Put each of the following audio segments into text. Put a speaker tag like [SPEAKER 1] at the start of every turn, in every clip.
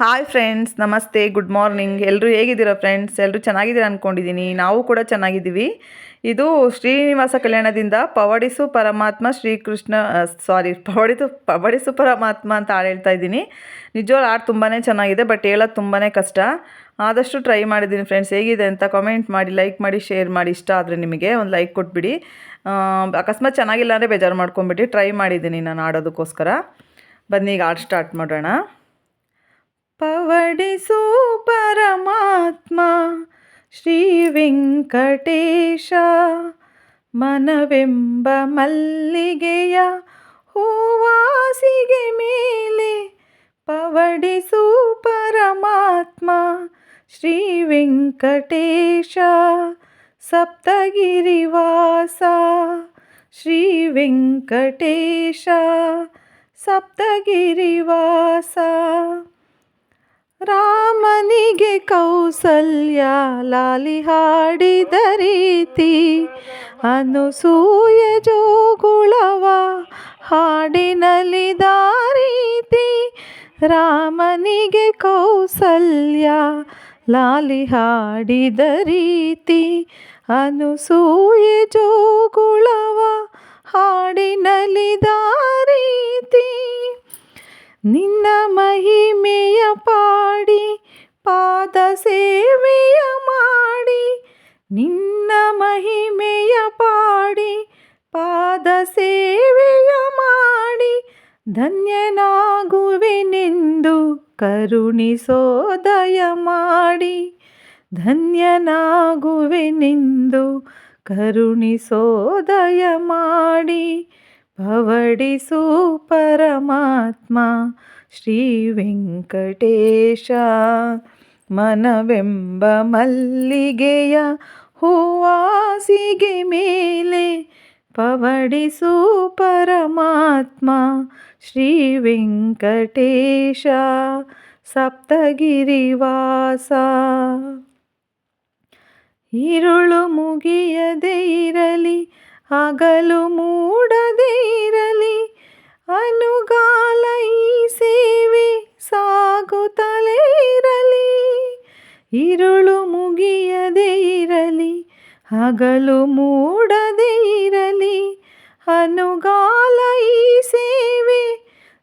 [SPEAKER 1] Hi friends ನಮಸ್ತೆ good morning ಎಲ್ಲರೂ ಹೇಗಿದ್ದೀರಾ ಫ್ರೆಂಡ್ಸ್ ಎಲ್ಲರೂ ಚೆನ್ನಾಗಿದ್ದೀರಾ ಅಂದ್ಕೊಂಡಿದ್ದೀನಿ ನಾವು ಕೂಡ ಚೆನ್ನಾಗಿದ್ದೀವಿ. ಇದು ಶ್ರೀನಿವಾಸ ಕಲ್ಯಾಣದಿಂದ ಪವಡಿಸು ಪರಮಾತ್ಮ ಶ್ರೀಕೃಷ್ಣ ಸಾರಿ ಪವಡಿಸು ಪವಡಿಸು ಪರಮಾತ್ಮ ಅಂತ ಹಾಡು ಹೇಳ್ತಾ ಇದ್ದೀನಿ. ನಿಜವಾಗ್ಲೂ ಹಾಡು ತುಂಬಾ ಚೆನ್ನಾಗಿದೆ ಬಟ್ ಹೇಳೋದು ತುಂಬಾ ಕಷ್ಟ. ಆದಷ್ಟು ಟ್ರೈ ಮಾಡಿದ್ದೀನಿ ಫ್ರೆಂಡ್ಸ್ ಹೇಗಿದೆ ಅಂತ ಕಮೆಂಟ್ ಮಾಡಿ ಲೈಕ್ ಮಾಡಿ ಶೇರ್ ಮಾಡಿ. ಇಷ್ಟ ಆದರೆ ನಿಮಗೆ ಒಂದು ಲೈಕ್ ಕೊಟ್ಬಿಡಿ. ಅಕಸ್ಮಾತ್ ಚೆನ್ನಾಗಿಲ್ಲ ಅಂದರೆ ಬೇಜಾರು ಮಾಡ್ಕೊಂಬಿಟ್ಟು ಟ್ರೈ ಮಾಡಿದ್ದೀನಿ ನಾನು ಆಡೋದಕ್ಕೋಸ್ಕರ ಬನ್ನಿ, ಈಗ ಹಾಡು ಸ್ಟಾರ್ಟ್ ಮಾಡೋಣ. ಪವಡಿಸು ಪರಮಾತ್ಮ ಶ್ರೀ ವೆಂಕಟೇಶ. ಮನವೆಂಬ ಮಲ್ಲಿಗೆಯ ಹೂವಾಸಿಗೆ ಮೇಲೆ ಪವಡಿಸು ಪರಮಾತ್ಮ ಶ್ರೀ ವೆಂಕಟೇಶ. ಸಪ್ತಗಿರಿವಾಸ ಶ್ರೀ ವೆಂಕಟೇಶ. ಸಪ್ತಗಿರಿವಾಸ ರಾಮನಿಗೆ ಕೌಸಲ್ಯ ಲಾಲಿ ಹಾಡಿದ ರೀತಿ, ಅನುಸೂಯ ಜೋಗುಳವ ಹಾಡಿನಲಿದ ರೀತಿ, ರಾಮನಿಗೆ ಕೌಸಲ್ಯ ಲಾಲಿ ಹಾಡಿದ ರೀತಿ, ಅನುಸೂಯ ಜೋಗುಳವ ಹಾಡಿನಲಿದ ರೀತಿ. ನಿನ್ನ ಮಹಿಮೆಯ ಪಾಡಿ, ಪಾದ ಸೇವೆಯ ಮಾಡಿ, ನಿನ್ನ ಮಹಿಮೆಯ ಪಾಡಿ, ಪಾದ ಸೇವೆಯ ಮಾಡಿ, ಧನ್ಯನಾಗುವೆನೆಂದು ಕರುಣಿಸೋದಯ ಮಾಡಿ, ಧನ್ಯನಾಗುವೆನೆಂದು ಕರುಣಿಸೋದಯ ಮಾಡಿ. ಪವಡಿಸು ಪರಮಾತ್ಮ ಶ್ರೀ ವೆಂಕಟೇಶ ಮನವೆಂಬ ಮಲ್ಲಿಗೆಯ ಹೂವಾಸಿಗೆ ಮೇಲೆ ಪವಡಿಸು ಪರಮಾತ್ಮ ಶ್ರೀ ವೆಂಕಟೇಶ ಸಪ್ತಗಿರಿವಾಸ. ಈರುಳು ಮುಗಿಯದೇ ಇರಲಿ ಹಗಲು ಮೂಡದೇ ಇರಲಿ ಅನುಗಾಲ ಈ ಸೇವೆ ಸಾಗುತ್ತಲೇ ಇರಲಿ. ಇರುಳು ಮುಗಿಯದೇ ಇರಲಿ ಹಗಲು ಮೂಡದೇ ಇರಲಿ ಅನುಗಾಲ ಈ ಸೇವೆ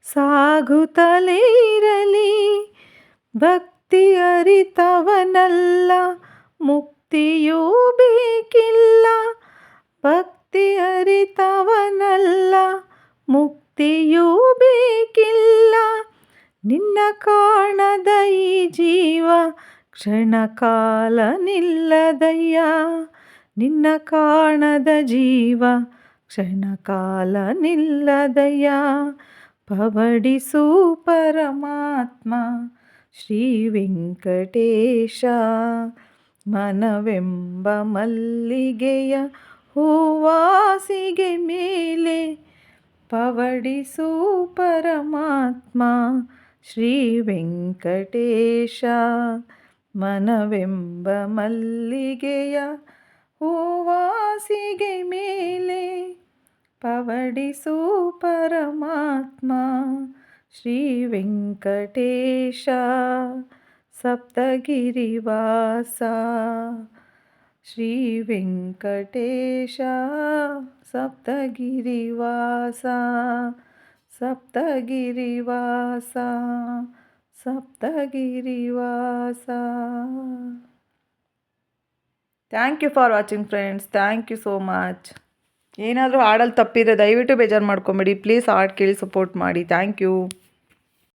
[SPEAKER 1] ಸಾಗುತ್ತಲೇ ಇರಲಿ ಭಕ್ತಿ ಅರಿತವನಲ್ಲ ಮುಕ್ತಿಯೂ ಬೇಕಿಲ್ಲ ಭಕ್ತಿ ಅರಿತವನಲ್ಲ, ಮುಕ್ತಿಯೂ ಬೇಕಿಲ್ಲ. ನಿನ್ನ ಕಾಣದ ಈ ಜೀವ ಕ್ಷಣಕಾಲ ನಿಲ್ಲದಯ್ಯ. ನಿನ್ನ ಕಾಣದ ಜೀವ ಕ್ಷಣಕಾಲ ನಿಲ್ಲದಯ್ಯ. ಪವಡಿಸು ಪರಮಾತ್ಮ ಶ್ರೀ ವೆಂಕಟೇಶ, ಮನವೆಂಬ ಮಲ್ಲಿಗೆಯ ಹೂವಾಸಿಗೆ ಮೇಲೆ ಪವಡಿಸು ಪರಮಾತ್ಮ ಶ್ರೀ ವೆಂಕಟೇಶ. ಮನವೆಂಬ ಮಲ್ಲಿಗೆಯ ಹೂವಾಸಿಗೆ ಮೇಲೆ ಪವಡಿಸು ಪರಮಾತ್ಮ ಶ್ರೀ ವೆಂಕಟೇಶ. ಸಪ್ತಗಿರಿವಾಸ ಶ್ರೀ ವೆಂಕಟೇಶ ಸಪ್ತಗಿರಿವಾಸ ಸಪ್ತಗಿರಿವಾಸ ಸಪ್ತಗಿರಿವಾಸ. Thank you for watching friends thank you so much ಏನಾದರೂ ಹಾಡಲ್ಲಿ ತಪ್ಪಿದ್ರೆ ದಯವಿಟ್ಟು ಬೇಜಾರು ಮಾಡ್ಕೊಬೇಡಿ. ಪ್ಲೀಸ್ ಹಾಡು ಕೇಳಿ ಸಪೋರ್ಟ್ ಮಾಡಿ. Thank you